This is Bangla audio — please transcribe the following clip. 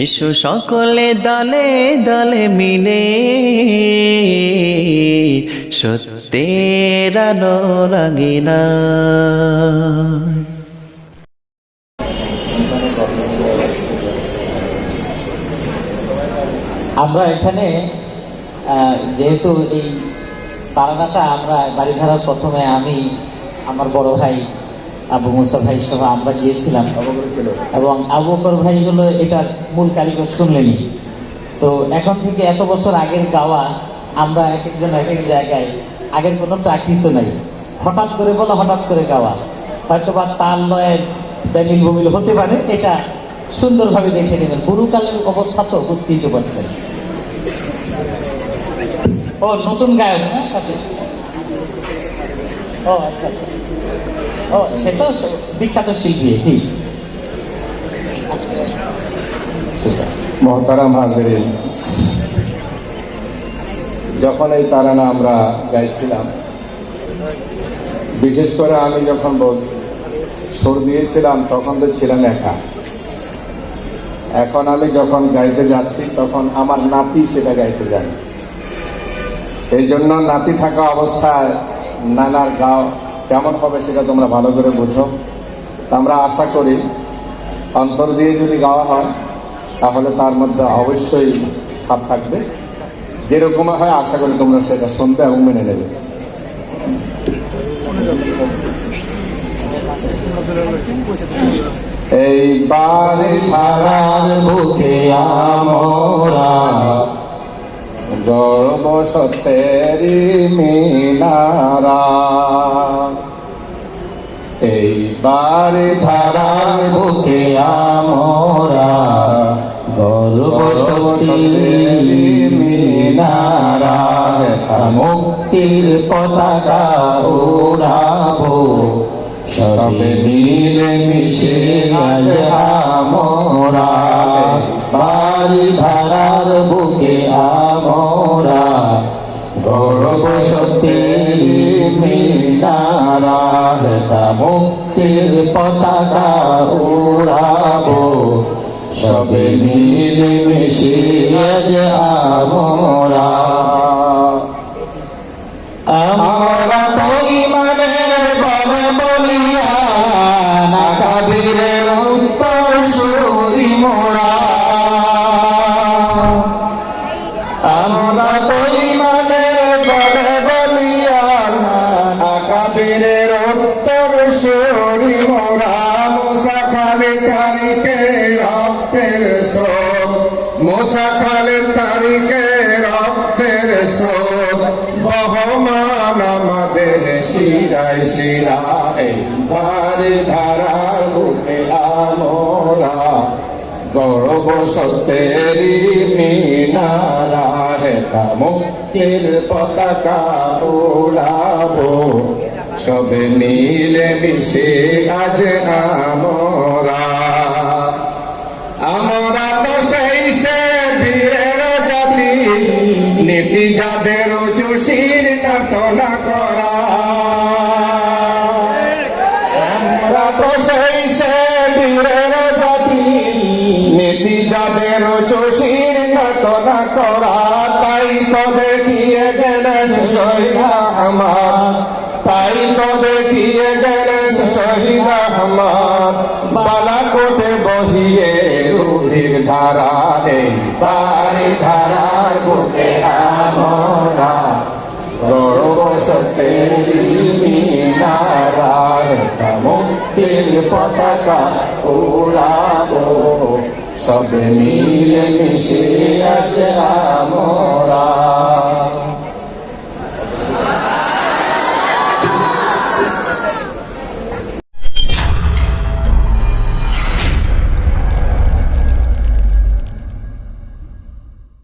এসো সকলে দলে দলে মিলে। সত্যের আলো লাগিনা আমরা এখানে যেহেতু এই পারানাটা আমরা বাড়ি ধরার প্রথমে আমি, আমার বড় ভাই আবু মুসা ভাই সহ আমরা গিয়েছিলাম। এবং আবু বকর ভাই হলো এটার মূল কারিগর শুনলেনি তো এখন থেকে এত বছর আগের গাওয়া, আমরা এক একজন এক এক জায়গায়, আগের কোনো প্র্যাকটিসও নাই। হঠাৎ করে বলো, হঠাৎ করে গাওয়া। হয়তো বা তাল লয়ের ব্যামিল হতে পারে, এটা সুন্দরভাবে দেখে নেবেন। গুরুকালের অবস্থা তো বুঝতেই তো পারছেন। ও, নতুন গায়ক না সাথে? ও আচ্ছা আচ্ছা। ও, সে তো বিখ্যাত শিল্পী, জি। মহতারাম যখন এই তারানা আমরা গাইছিলাম, বিশেষ করে আমি যখন সুর দিয়েছিলাম, তখন তো ছিলাম একা। এখন আমি যখন গাইতে যাচ্ছি, তখন আমার নাতি সেটা গাইতে যায়। এই জন্য নাতি থাকা অবস্থায় নানার গাও কেমন হবে সেটা তোমরা ভালো করে বুঝো। আমরা আশা করি অন্তর দিয়ে যদি গাওয়া হয়, তাহলে তার মধ্যে অবশ্যই ছাপ থাকবে। যেরকম হয় আশা করি তোমরা সেটা শুনবে এবং মেনে নেবে। এইবারে ধারার বুকে আমরা গর্ব সত্যেরি মিনারা। এইবারে ধারার বুকে আমরা গর্ব সত্যেরি মিনারা মুক্তির পতাকা উড়াবো। সবে মিলে মিশে আমরা। বাড়ি ধারার বুকে আমরা গৌরব শক্তির মিনারা হেতা মুক্তির পতাকা উড়াবো। সবে মিলে মিশে আজ আমরা। আমরা তো ইমানের বলে বলিয়া না কাবিরের আমাদের শিরায় শিরায় বারে ধারার বুকে আমরা গৌরব সত্যেরি মিনারা হেতা মুক্তির পতাকা উড়াবো। সবে মিলে মিশে আজ আমরা। আমরা তো সেই সে বীরের জাতি, নীতি যাদের চষির না করা, তাই তো দেখিয়ে গেলেন সহিলা আমার। তাই তো দেখিয়ে গেলেন সহিলা আমার। বালাকোটে বহিয়ে রুধির ধারা এই বাড়ি ধারার বুকে আমরা গৌরব পতাকা উড়াবো সবে মিলে মিশে